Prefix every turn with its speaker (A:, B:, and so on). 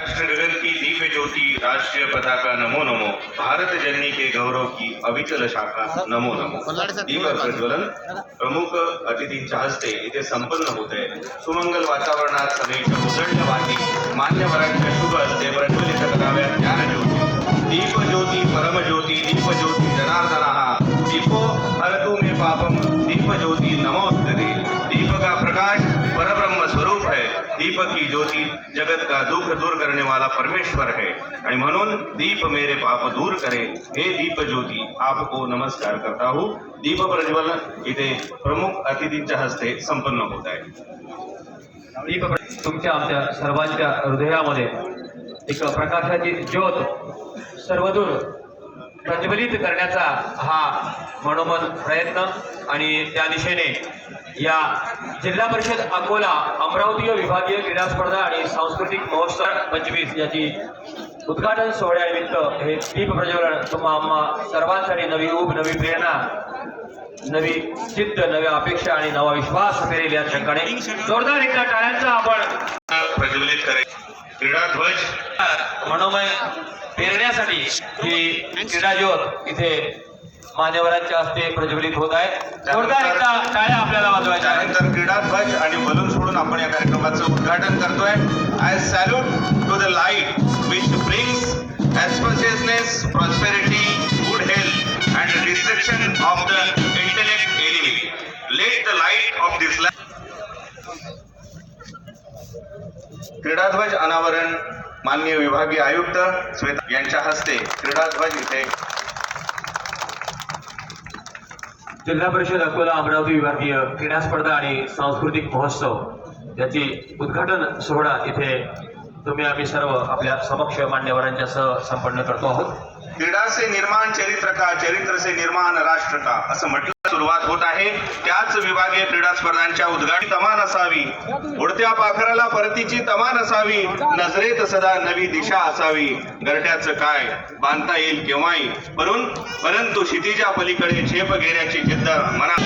A: राष्ट्र गगन की दिव्य ज्योति राष्ट्रीय पताका नमो नमो। भारत जननी के गौरव की अविचल शाखा नमो नमो। दीप प्रज्वलन प्रमुख अतिथींच्या हस्ते इथे संपन्न होत। आहे सुमंगल वातावरणात सभेच्या उदंड वाती मान्यवरांच्या शुभ हस्ते प्रज्वलित कराव्या ज्ञान ज्योती दीप ज्योती परम ज्योती दीप ज्योती जनार्दना दीपो दीपक दीप की ज्योति जगत का दुःख दूर करने वाला परमेश्वर है। आणि म्हणून दीप मेरे पाप दूर करे हे दीप ज्योती आपको नमस्कार करता हूँ। दीप प्रज्वलन इथे प्रमुख अतिथींच्या हस्ते संपन्न होत आहे।
B: दीप तुमच्या आमच्या सर्वांच्या हृदयामध्ये एक प्रकाशाची ज्योत सर्वदूर प्रज्वलित करण्याचा हा मनोमन प्रयत्न आणि त्या दिशेने या जिल्हा परिषद अकोला अमरावती विभागीय क्रीडा स्पर्धा आणि सांस्कृतिक महोत्सव पंचवीस याची उद्घाटन सोहळ्यानिमित्त हे दीप प्रज्वलन. तुम्हा आम्हा सर्वांसाठी नवी ऊब नवी प्रेरणा नवी चित्त नव्या अपेक्षा आणि नवा विश्वास पेरेल या ठिकाणी जोरदार एका टाळ्यांचा आपण
A: प्रज्वलित करे क्रीडा ध्वज.
B: मनोमय पेरण्यासाठी ही क्रीडा ज्योत इथे मान्यवरांच्या हस्ते प्रज्वलित होत आहे. जोरदार एकदा टाळ्या आपल्याला वाजवायच्या आहेत.
A: त्यानंतर क्रीडा ध्वज आणि बलून सोडून आपण या कार्यक्रमाचं उद्घाटन करतोय. I salute to the light which brings auspiciousness prosperity good health and destruction of the intellect enemy let the light of this क्रीडाध्वज अनावरण माननीय विभागीय आयुक्त श्वेता यांच्या हस्ते क्रीडाध्वज इथे
B: जिल्हा परिषद अकोला अमरावती विभागीय क्रीडा स्पर्धा आणि सांस्कृतिक महोत्सव याची उद्घाटन सोहळा इथे तुम्ही आम्ही सर्व आपल्या समक्ष मान्यवरांच्या सह संपन्न करतो आहोत.
A: क्रीडा से निर्माण चरित्र का चरित्र से निर्माण राष्ट्र का असं म्हटलं सुरुवात होत आहे. त्याच विभागीय क्रीडा स्पर्धांच्या उद्घाटन तमान असावी. उडत्या पाखराला परतीची तमान असावी. नजरेत सदा नवी दिशा असावी. गरट्याचं काय? बांधता येईल केव्हाही. परंतु परंतु क्षितिजा पलीकडे झेप घेण्याची जिद्द मना